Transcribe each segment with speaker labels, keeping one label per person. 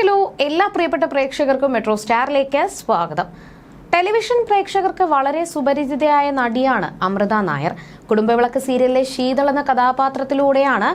Speaker 1: Hello എല്ലാ പ്രിയപ്പെട്ട പ്രേക്ഷകർക്കും മെട്രോ സ്റ്റാറിലേക്ക് സ്വാഗതം. ടെലിവിഷൻ പ്രേക്ഷകർക്ക് വളരെ സുപരിചിതയായ നടിയാണ് അമൃത നായർ. കുടുംബവിളക്ക് സീരിയലിലെ ശീതൾ എന്ന കഥാപാത്രത്തിലൂടെയാണ്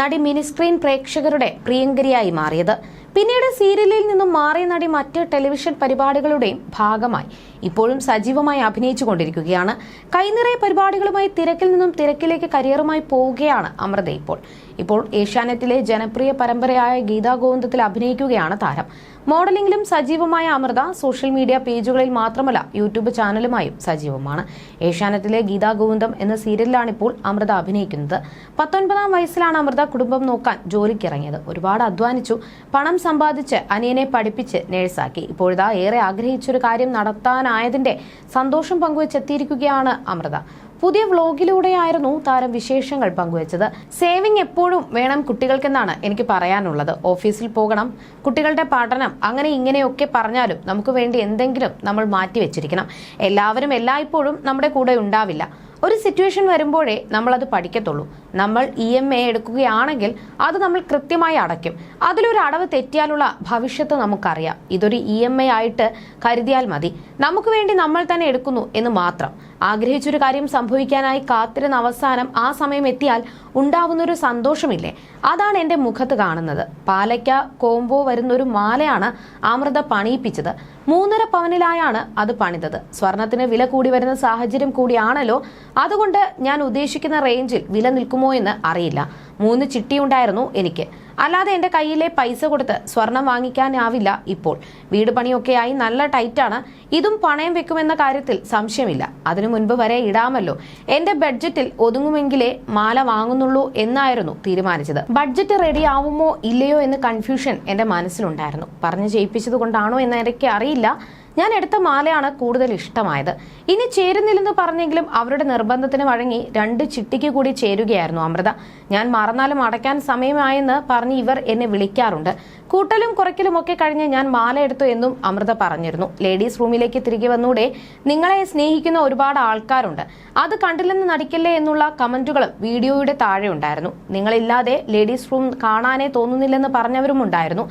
Speaker 1: നടി മിനിസ്ക്രീൻ പ്രേക്ഷകരുടെ പ്രിയങ്കരിയായി മാറിയത്. പിന്നീട് സീരിയലിൽ നിന്നും മാറിയ നടി മറ്റ് ടെലിവിഷൻ പരിപാടികളുടെയും ഭാഗമായി ഇപ്പോഴും സജീവമായി അഭിനയിച്ചു കൊണ്ടിരിക്കുകയാണ് കൈനിറയ പരിപാടികളുമായി തിരക്കിൽ നിന്നും തിരക്കിലേക്ക് കരിയറുമായി പോവുകയാണ് അമൃത ഇപ്പോൾ. ഇപ്പോൾ ഏഷ്യാനെറ്റിലെ ജനപ്രിയ പരമ്പരയായ ഗീതാ ഗോവിന്ദത്തിൽ അഭിനയിക്കുകയാണ് താരം. മോഡലിംഗിലും സജീവമായ അമൃത സോഷ്യൽ മീഡിയ പേജുകളിൽ മാത്രമല്ല യൂട്യൂബ് ചാനലുമായും സജീവമാണ്. ഏഷ്യാനെറ്റിലെ ഗീതാ ഗോവിന്ദം എന്ന സീരിയലിലാണ് ഇപ്പോൾ അമൃത അഭിനയിക്കുന്നത്. പത്തൊൻപതാം വയസ്സിലാണ് അമൃത കുടുംബം നോക്കാൻ ജോലിക്കിറങ്ങിയത്. ഒരുപാട് അധ്വാനിച്ചു. പണം സമ്പാദിച്ച് അനിയനെ പഠിപ്പിച്ച് നേഴ്സാക്കി. ഇപ്പോഴിതാ ഏറെ ആഗ്രഹിച്ചൊരു കാര്യം നടത്താനായതിന്റെ സന്തോഷം പങ്കുവെച്ചെത്തിയിരിക്കുകയാണ് അമൃത. പുതിയ വ്ലോഗിലൂടെയായിരുന്നു താരം വിശേഷങ്ങൾ പങ്കുവച്ചത്. സേവിങ് എപ്പോഴും വേണം കുട്ടികൾക്കെന്നാണ് എനിക്ക് പറയാനുള്ളത്. ഓഫീസിൽ പോകണം കുട്ടികളുടെ പഠനം അങ്ങനെ ഇങ്ങനെയൊക്കെ പറഞ്ഞാലും നമുക്ക് വേണ്ടി എന്തെങ്കിലും നമ്മൾ മാറ്റിവെച്ചിരിക്കണം. എല്ലാവരും എല്ലായ്പ്പോഴും നമ്മുടെ കൂടെ ഉണ്ടാവില്ല. ഒരു സിറ്റുവേഷൻ വരുമ്പോഴേ നമ്മളത് പഠിക്കത്തുള്ളൂ. നമ്മൾ ഇ എം എ എടുക്കുകയാണെങ്കിൽ അത് നമ്മൾ കൃത്യമായി അടയ്ക്കും. അതിലൊരു അടവ് തെറ്റിയാലുള്ള ഭവിഷ്യത്ത് നമുക്കറിയാം. ഇതൊരു ഇ എം എ ആയിട്ട് കരുതിയാൽ മതി. നമുക്ക് വേണ്ടി നമ്മൾ തന്നെ എടുക്കുന്നു എന്ന് മാത്രം. ആഗ്രഹിച്ചൊരു കാര്യം സംഭവിക്കാനായി കാത്തിരുന്ന അവസാനം ആ സമയം എത്തിയാൽ ഉണ്ടാവുന്നൊരു സന്തോഷമില്ലേ? അതാണ് എന്റെ മുഖത്ത് കാണുന്നത്. പാലയ്ക്ക കോംബോ വരുന്നൊരു മാലയാണ് അമൃത പണിയിപ്പിച്ചത്. മൂന്നര പവനിലായാണ് അത് പണിതത്. സ്വർണത്തിന് വില കൂടി വരുന്ന സാഹചര്യം കൂടിയാണല്ലോ? അതുകൊണ്ട് ഞാൻ ഉദ്ദേശിക്കുന്ന റേഞ്ചിൽ വില നിൽക്കുമോ എന്ന് അറിയില്ല. മൂന്ന് ചിട്ടിയുണ്ടായിരുന്നു എനിക്ക്. അല്ലാതെ എന്റെ കയ്യിലെ പൈസ കൊടുത്ത് സ്വർണം വാങ്ങിക്കാനാവില്ല ഇപ്പോൾ. വീട് പണിയൊക്കെയായി നല്ല ടൈറ്റാണ്. ഇതും പണയം വെക്കുമെന്ന കാര്യത്തിൽ സംശയമില്ല. അതിനു മുൻപ് വരെ ഇടാമല്ലോ. എന്റെ ബഡ്ജറ്റിൽ ഒതുങ്ങുമെങ്കിലേ മാല വാങ്ങുന്നുള്ളൂ എന്നായിരുന്നു തീരുമാനിച്ചത്. ബഡ്ജറ്റ് റെഡി ആവുമോ ഇല്ലയോ എന്ന് കൺഫ്യൂഷൻ എന്റെ മനസ്സിലുണ്ടായിരുന്നു. പറഞ്ഞു ചെയ്യിപ്പിച്ചത് കൊണ്ടാണോ എന്ന് എനിക്ക് അറിയില്ല. ഞാൻ എടുത്ത മാലയാണ് കൂടുതൽ ഇഷ്ടമായത്. ഇനി ചേരുന്നില്ലെന്ന് പറഞ്ഞെങ്കിലും അവരുടെ നിർബന്ധത്തിന് വഴങ്ങി രണ്ട് ചിട്ടിക്ക് കൂടി ചേരുകയായിരുന്നു അമൃത. ഞാൻ മറന്നാലും അടയ്ക്കാൻ സമയമായെന്ന് പറഞ്ഞ് ഇവർ എന്നെ വിളിക്കാറുണ്ട്. കൂട്ടലും കുറയ്ക്കലും ഒക്കെ കഴിഞ്ഞ് ഞാൻ മാല എടുത്തു എന്നും അമൃത പറഞ്ഞിരുന്നു. ലേഡീസ് റൂമിലേക്ക് തിരികെ വന്നൂടെ നിങ്ങളെ സ്നേഹിക്കുന്ന ഒരുപാട് ആൾക്കാരുണ്ട്. അത് കണ്ടില്ലെന്ന് നടിക്കല്ലേ എന്നുള്ള കമന്റുകളും വീഡിയോയുടെ താഴെ ഉണ്ടായിരുന്നു. നിങ്ങളില്ലാതെ ലേഡീസ് റൂം കാണാനേ തോന്നുന്നില്ലെന്ന് പറഞ്ഞവരും ഉണ്ടായിരുന്നു.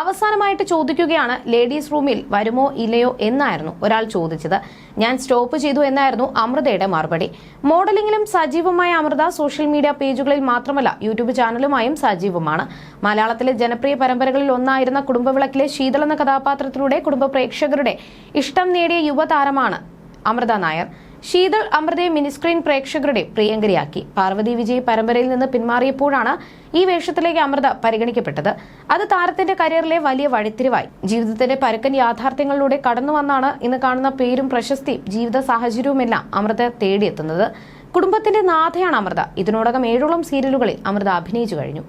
Speaker 1: അവസാനമായിട്ട് ചോദിക്കുകയാണ് ലേഡീസ് റൂമിൽ വരുമോ ഇല്ലയോ എന്നായിരുന്നു ഒരാൾ ചോദിച്ചത്. ഞാൻ സ്റ്റോപ്പ് ചെയ്തു എന്നായിരുന്നു അമൃതയുടെ മറുപടി. മോഡലിംഗിലും സജീവമായ അമൃത സോഷ്യൽ മീഡിയ പേജുകളിൽ മാത്രമല്ല യൂട്യൂബ് ചാനലുമായും സജീവമാണ്. മലയാളത്തിലെ ജനപ്രിയ പരമ്പരകളിൽ ഒന്നായിരുന്ന കുടുംബവിളക്കിലെ ശീതൾ എന്ന കഥാപാത്രത്തിലൂടെ കുടുംബ പ്രേക്ഷകരുടെ ഇഷ്ടം നേടിയ യുവതാരമാണ് അമൃത നായർ. ശീതൾ അമൃതയെ മിനിസ്ക്രീൻ പ്രേക്ഷകരുടെ പ്രിയങ്കരിയാക്കി. പാർവതി വിജയ് പരമ്പരയിൽ നിന്ന് പിന്മാറിയപ്പോഴാണ് ഈ വേഷത്തിലേക്ക് അമൃത പരിഗണിക്കപ്പെട്ടത്. അത് താരത്തിന്റെ കരിയറിലെ വലിയ വഴിത്തിരിവായി. ജീവിതത്തിന്റെ പരക്കൻ യാഥാർത്ഥ്യങ്ങളിലൂടെ കടന്നു വന്നാണ് ഇന്ന് കാണുന്ന പേരും പ്രശസ്തിയും ജീവിത സാഹചര്യവുമെല്ലാം അമൃത തേടിയെത്തുന്നത്. കുടുംബത്തിന്റെ നാഥയാണ് അമൃത. ഇതിനോടകം ഏഴോളം സീരിയലുകളിൽ അമൃത അഭിനയിച്ചു കഴിഞ്ഞു.